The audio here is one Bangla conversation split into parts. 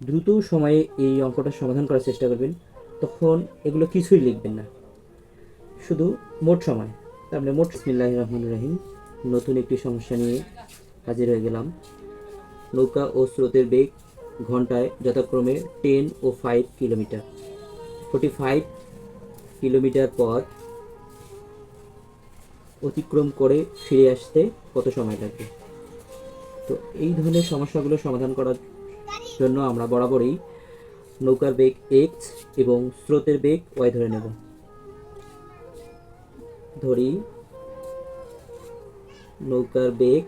দ্রুত সময়ে এই অঙ্কটা সমাধান করার চেষ্টা করবেন, তখন এগুলো কিছুই লিখবেন না। শুধু মোট সময়। তারপরে মোট বিসমিল্লাহ রহমান রাহিম। নতুন একটি সমস্যা নিয়ে হাজির হয়ে গেলাম। নৌকা ও স্রোতের বেগ ঘন্টায় যথাক্রমে টেন ও five kilometre. Forty five kilometre পথ অতিক্রম করে ফিরে আসতে কত সময় লাগবে? তো এই ধরনের সমস্যাগুলো সমাধান করার জন্য আমরা বরাবরই নৌকার বেগ এক্স এবং স্রোতের বেগ ওয়াই ধরে নেব। ধরি নৌকার বেগ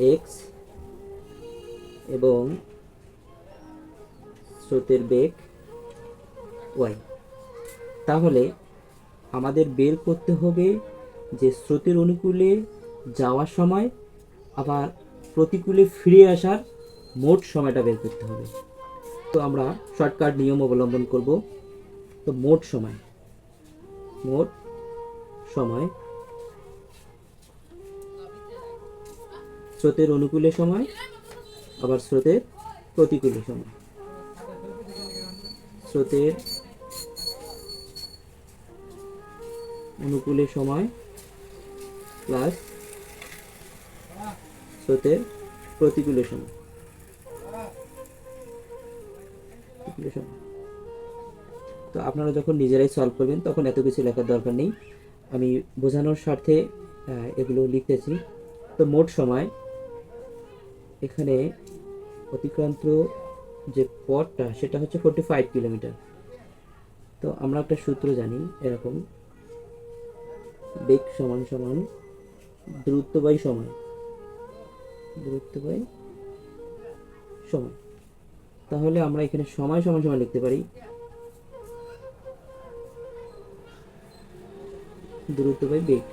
এক্স এবং স্রোতের বেগ ওয়াই তাহলে আমাদের বের করতে হবে যে স্রোতের অনুকূলে যাওয়ার সময় আবার প্রতিকূলে ফিরে আসার মোট সময়টা বের করতে হবে। তো আমরা শর্টকাট নিয়ম অবলম্বন করব। তো মোট সময়। মোট সময় স্রোতের অনুকূলে সময়, আবার স্রোতের প্রতিকূলে সময়। স্রোতের অনুকূলে সময় প্লাস স্রোতের প্রতিকূলে সময়। প্রতিকূলে তো আপনারা যখন নিজেরাই সলভ করবেন, তখন এত কিছু লেখার দরকার নেই। আমি বোঝানোর স্বার্থে এগুলো লিখতেছি। তো মোট সময়, এখানে অতিক্রান্ত যে পথটা, সেটা হচ্ছে ফোর্টি ফাইভ কিলোমিটার। তো আমরা একটা সূত্র জানি, এরকম। বেগ সমান সমান দূরত্ব বাই সময়। দূরত্ব বাই সময়। তাহলে আমরা এখানে সময় সমান সমান লিখতে পারি। দূরত্ব বাই বেগ।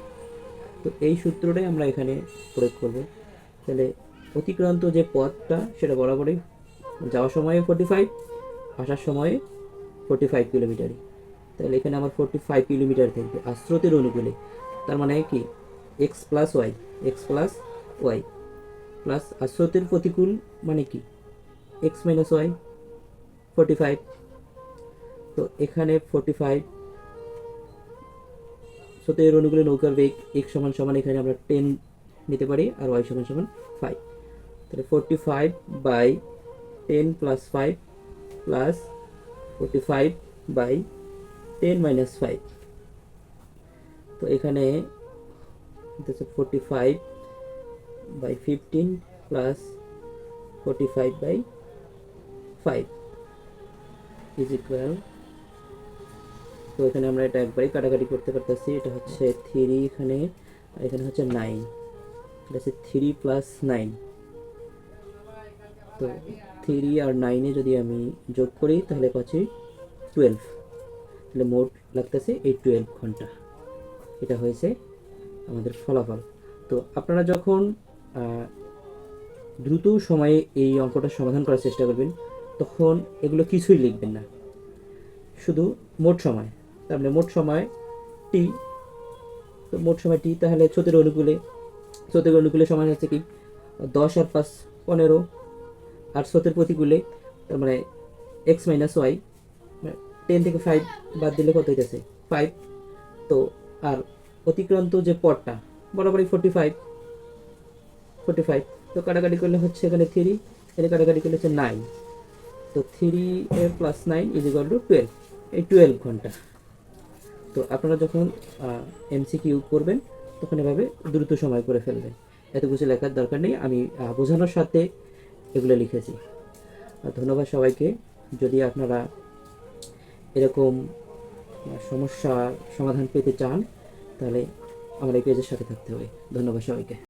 তো এই সূত্রটাই আমরা এখানে প্রয়োগ করব। তাহলে অতিক্রান্ত যে পথটা, সেটা বরাবরই যাওয়ার সময়ে ফোর্টি ফাইভ আসার সময়ে ফোর্টি ফাইভ কিলোমিটারই তাহলে এখানে আমার ফোর্টি ফাইভ কিলোমিটার থাকবে আর স্রোতের অনুকূলে। তার মানে কি? X plus Y X plus Y plus আর স্রোতের প্রতিকূল মানে কি? X minus Y forty five তো এখানে ফোর্টি ফাইভ স্রোতের অনুকূলে নৌকার বেগ এক্স সমান সমান এখানে আমরা টেন নিতে পারি আর ওয়াই সমান সমান ফাইভ তাহলে forty five by ten plus five plus forty five by ten minus five তো এখানে forty five by fifteen plus forty five by five is equal তো এখানে আমরা এটা একবারই কাটাকাটি করতে পারতেছি। এটা হচ্ছে থ্রি এখানে, আর এখানে হচ্ছে নাইন এটা হচ্ছে থ্রি প্লাস নাইন তো থ্রি আর নাইনে যদি আমি যোগ করি, তাহলে পাচ্ছি টুয়েলভ তাহলে মোট লাগতেছে এই টুয়েলভ ঘণ্টা। এটা হয়েছে আমাদের ফলাফল। তো আপনারা যখন দ্রুত সময়ে এই অঙ্কটা সমাধান করার চেষ্টা করবেন তখন এগুলো কিছুই লিখবেন না। শুধু মোট সময়। তার মানে মোট সময় টি তো মোট সময় টি তাহলে স্রোতের অনুকূলে স্রোতের অনুকূলে সময় হচ্ছে কি? দশ আর পাঁচ পনেরো। আর স্রোতের প্রতিকূলে তার মানে এক্স মাইনাস ওয়াই টেন থেকে ফাইভ বাদ দিলে কত হইতেছে? ফাইভ তো আর অতিক্রান্ত যে পটটা বরাবরই ফোর্টি ফাইভ ফোর্টি ফাইভ তো কাটাকাটি করলে হচ্ছে এখানে থ্রি এখানে কাটাকাটি করলে হচ্ছে নাইন তো three A plus nine is equal to twelve এই টুয়েলভ ঘণ্টা। তো আপনারা যখন এমসিকিউ করবেন, তখন এভাবে দ্রুত সময় করে ফেলবেন। এত কিছু লেখার দরকার নেই, আমি বোঝানোর সাথে এগুলো লিখেছি। ধন্যবাদ সবাইকে। যদি আপনারা এরকম সমস্যার সমাধান পেতে চান, তাহলে আমার এই পেজের সাথে থাকতে হবে। ধন্যবাদ সবাইকে।